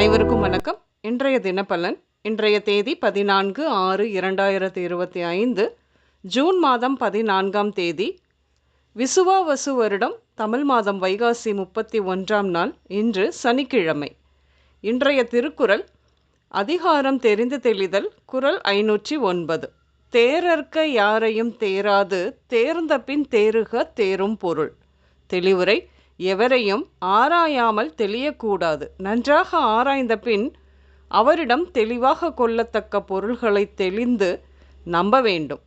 அனைவருக்கும் வணக்கம். இன்றைய தினப்பலன் இன்றைய தேதி பதினான்கு ஆறு இரண்டாயிரத்தி இருபத்தி ஐந்து ஜூன் மாதம் பதினான்காம் தேதி விசுவாவசு வருடம் தமிழ் மாதம் வைகாசி முப்பத்தி ஒன்றாம் நாள் இன்று சனிக்கிழமை. இன்றைய திருக்குறள் அதிகாரம் தெரிந்து தெளிதல் குரல் ஐநூற்றி ஒன்பது. தேரற்க யாரையும் தேராது தேர்ந்த பின் தேறுக தேரும் பொருள். தெளிவுரை எவரையும் ஆராயாமல் தெளியக்கூடாது. நன்றாக ஆராய்ந்த பின் அவரிடம் தெளிவாக கொள்ளத்தக்க பொருள்களை தெளிந்து நம்ப வேண்டும்.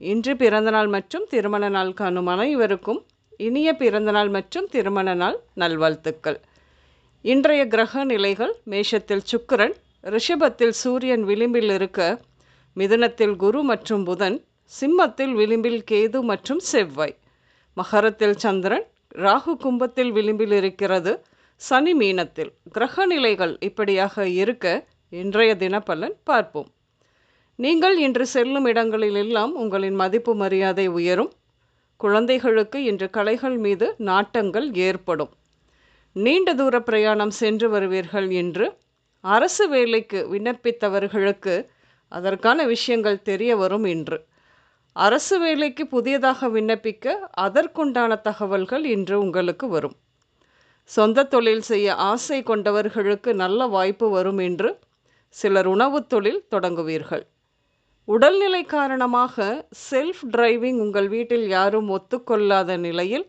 இன்று பிறந்தநாள் மற்றும் திருமண நாள் காணும் அனைவருக்கும் இனிய பிறந்தநாள் மற்றும் திருமண நாள் நல்வாழ்த்துக்கள். இன்றைய கிரக நிலைகள் மேஷத்தில் சுக்கிரன் ரிஷபத்தில் சூரியன் விளிம்பில் இருக்க மிதுனத்தில் குரு மற்றும் புதன் சிம்மத்தில் விளிம்பில் கேது மற்றும் செவ்வாய் மகரத்தில் சந்திரன் ராகு கும்பத்தில் விளிம்பில் இருக்கிறது. சனி மீனத்தில் கிரக நிலைகள் இப்படியாக இருக்க இன்றைய தினப்பலன் பார்ப்போம். நீங்கள் இன்று செல்லும் இடங்களிலெல்லாம் உங்களின் மதிப்பு மரியாதை உயரும். குழந்தைகளுக்கு இன்று கலைகள் மீது நாட்டங்கள் ஏற்படும். நீண்ட தூர பிரயாணம் சென்று வருவீர்கள் என்று அரசு வேலைக்கு விண்ணப்பித்தவர்களுக்கு அதற்கான விஷயங்கள் தெரிய வரும் இன்று. அரசு வேலைக்கு புதியதாக விண்ணப்பிக்க அதற்குண்டான தகவல்கள் இன்று உங்களுக்கு வரும். சொந்த தொழில் செய்ய ஆசை கொண்டவர்களுக்கு நல்ல வாய்ப்பு வரும் என்று சிலர் உணவு தொழில் தொடங்குவீர்கள். உடல்நிலை காரணமாக செல்ஃப் டிரைவிங் உங்கள் வீட்டில் யாரும் ஒத்துக்கொள்ளாத நிலையில்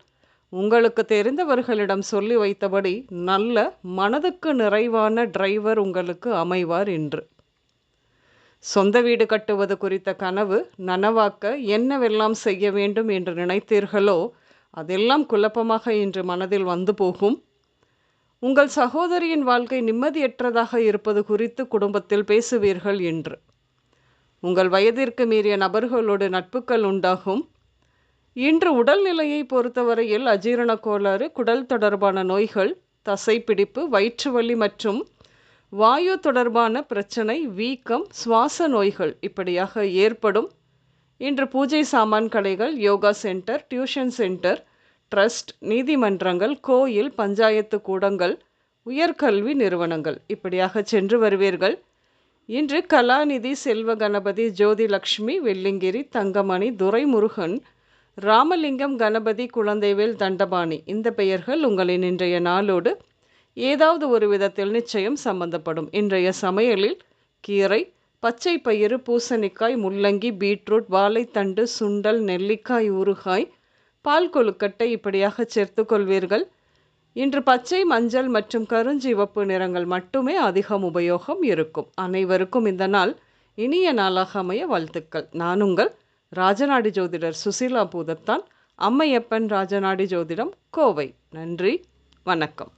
உங்களுக்கு தெரிந்தவர்களிடம் சொல்லி வைத்தபடி நல்ல மனதுக்கு நிறைவான டிரைவர் உங்களுக்கு அமைவார் என்று சொந்த வீடு கட்டுவது குறித்த கனவு நனவாக்க என்னவெல்லாம் செய்ய வேண்டும் என்று நினைத்தீர்களோ அதெல்லாம் குழப்பமாக இன்று மனதில் வந்து போகும். உங்கள் சகோதரியின் வாழ்க்கை நிம்மதியற்றதாக இருப்பது குறித்து குடும்பத்தில் பேசுவீர்கள் என்று. உங்கள் வயதிற்கு மீறிய நபர்களோடு நட்புகள் உண்டாகும். இன்று உடல்நிலையை பொறுத்தவரையில் அஜீரண கோளாறு குடல் தொடர்பான நோய்கள் தசைப்பிடிப்பு வயிற்றுவலி மற்றும் வாயு தொடர்பான பிரச்சனை வீக்கம் சுவாச நோய்கள் இப்படியாக ஏற்படும். இன்று பூஜை சாமான் கடைகள் yoga centre tuition centre trust நீதிமன்றங்கள் கோயில் பஞ்சாயத்து கூடங்கள் உயர்கல்வி நிறுவனங்கள் இப்படியாக சென்று வருவீர்கள். இன்று கலாநிதி செல்வ கணபதி ஜோதிலக்ஷ்மி வெள்ளிங்கிரி தங்கமணி துரைமுருகன் ராமலிங்கம் கணபதி குழந்தைவேல் தண்டபாணி இந்த பெயர்கள் உங்களின் இன்றைய நாளோடு ஏதாவது ஒரு விதத்தில் நிச்சயம் சம்பந்தப்படும். இன்றைய சமையலில் கீரை பச்சை பயிறு பூசணிக்காய் முள்ளங்கி பீட்ரூட் வாழைத்தண்டு சுண்டல் நெல்லிக்காய் ஊறுகாய் பால் கொழுக்கட்டை இப்படியாக சேர்த்து கொள்வீர்கள். இன்று பச்சை மஞ்சள் மற்றும் கருஞ்சிவப்பு நிறங்கள் மட்டுமே அதிகம் உபயோகம் இருக்கும். அனைவருக்கும் இந்த நாள் இனிய நாளாக அமைய வாழ்த்துக்கள். நான் உங்கள் ராஜநாடி ஜோதிடர் சுசீலா பூதத்தான். அம்மையப்பன் ராஜநாடி ஜோதிடம் கோவை. நன்றி வணக்கம்.